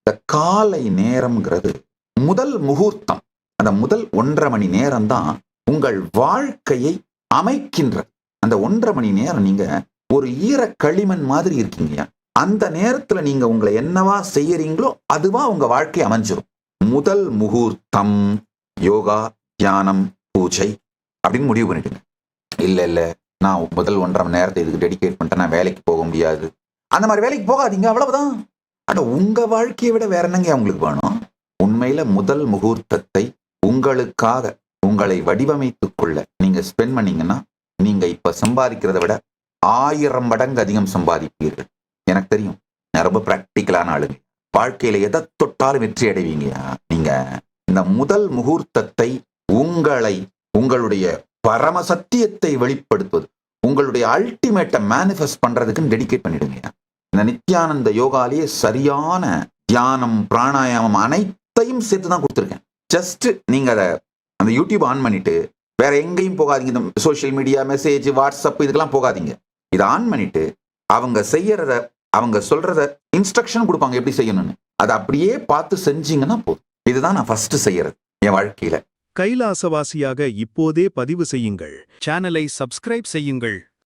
இந்த காலை நேரம்ங்கிறது முதல் முகூர்த்தம். அந்த முதல் ஒன்றரை மணி நேரம் தான் உங்கள் வாழ்க்கையை அமைக்கின்ற. அந்த ஒன்றரை மணி நேரம் நீங்க ஒரு ஈர களிமண் மாதிரி இருக்கீங்க. அந்த நேரத்துல நீங்க உங்களை என்னவா செய்யறீங்களோ அதுவா உங்க வாழ்க்கை அமைஞ்சிடும் முதல் முகூர்த்தம் யோகா தியானம் பூஜை அப்படின்னு முடிவு பண்ணிடுங்க இல்ல இல்ல நான் முதல் ஒன்றரை மணி நேரத்தை இதுக்கு டெடிகேட் பண்ணிட்டேன் நான் வேலைக்கு போக முடியாது. அந்த மாதிரி வேலைக்கு போகாதீங்க அவ்வளவுதான். ஆனால் உங்க வாழ்க்கையை விட வேற என்னங்க அவங்களுக்கு வேணும்? உண்மையில முதல் முகூர்த்தத்தை உங்களுக்காக உங்களை வடிவமைத்துக் கொள்ள நீங்க ஸ்பெண்ட் பண்ணீங்கன்னா நீங்க இப்ப சம்பாதிக்கிறத விட ஆயிரம் மடங்கு அதிகம் சம்பாதிப்பீர்கள். எனக்கு தெரியும். நான் ரொம்ப பிராக்டிக்கலான ஆளுங்க. வாழ்க்கையில எதை தொட்டாலும் வெற்றி அடைவீங்க. நீங்க இந்த முதல் முகூர்த்தத்தை உங்களை உங்களுடைய பரம சத்தியத்தை வெளிப்படுத்துவது உங்களுடைய அல்டிமேட்டை மேனிஃபெஸ்ட் பண்றதுக்குன்னு டெடிகேட் பண்ணிடுங்க. இந்த நித்யானந்த யோகாலேயே சரியான தியானம் பிராணாயாமம் அனைத்தையும் சேர்த்து தான் கொடுத்துருக்கேன். ஜஸ்ட் நீங்கள் அதை அந்த யூடியூப் ஆன் பண்ணிட்டு வேற எங்கேயும் போகாதீங்க. இந்த சோஷியல் மீடியா மெசேஜ் வாட்ஸ்அப் இதுக்கெல்லாம் போகாதீங்க. இதை ஆன் பண்ணிட்டு அவங்க செய்யறத அவங்க சொல்றத இன்ஸ்ட்ரக்ஷன் கொடுப்பாங்க எப்படி செய்யணும்னு. அதை அப்படியே பார்த்து செஞ்சீங்கன்னா போதும். இதுதான் நான் ஃபர்ஸ்ட் செய்யறது என் வாழ்க்கையில. கைலாசவாசியாக இப்போதே பதிவு செய்யுங்கள். சேனலை சப்ஸ்கிரைப் செய்யுங்கள்.